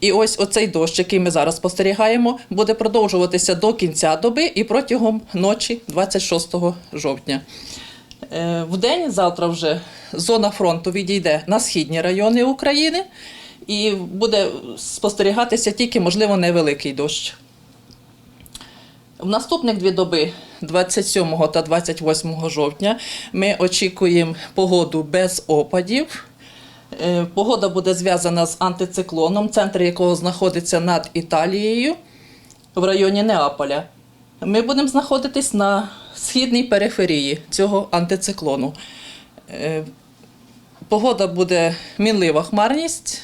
І ось оцей дощ, який ми зараз спостерігаємо, буде продовжуватися до кінця доби і протягом ночі 26 жовтня. Е, В день завтра вже зона фронту відійде на східні райони України і буде спостерігатися тільки, можливо, невеликий дощ. В наступних дві доби, 27 та 28 жовтня, ми очікуємо погоду без опадів. Е, Погода буде зв'язана з антициклоном, центр якого знаходиться над Італією в районі Неаполя. Ми будемо знаходитись на східній периферії цього антициклону. Е, Погода буде мінлива хмарність,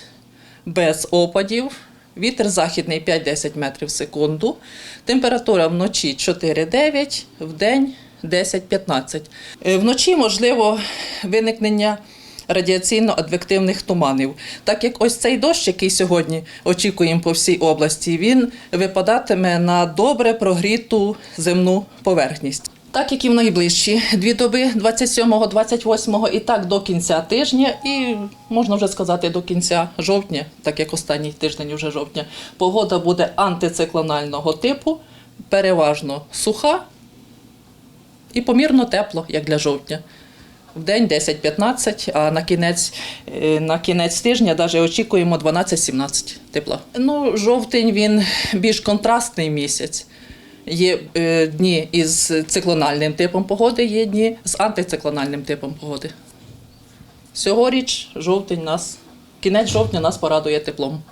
без опадів. Вітер західний 5-10 метрів в секунду. Температура вночі 4-9, вдень 10-15. Е, Вночі можливо виникнення радіаційно-адвективних туманів. Так як ось цей дощ, який сьогодні очікуємо по всій області, він випадатиме на добре прогріту земну поверхність. Так як і в найближчі дві доби 27, 28 і так до кінця тижня, і можна вже сказати до кінця жовтня, так як останній тиждень вже жовтня, погода буде антициклонального типу, переважно суха і помірно тепло, як для жовтня. В день 10-15, а на кінець, е, на кінець тижня навіть очікуємо 12-17 тепла. Ну, жовтень він більш контрастний місяць. Є е, дні із циклональним типом погоди, є дні з антициклональним типом погоди. Цьогоріч жовтень нас, кінець жовтня нас порадує теплом.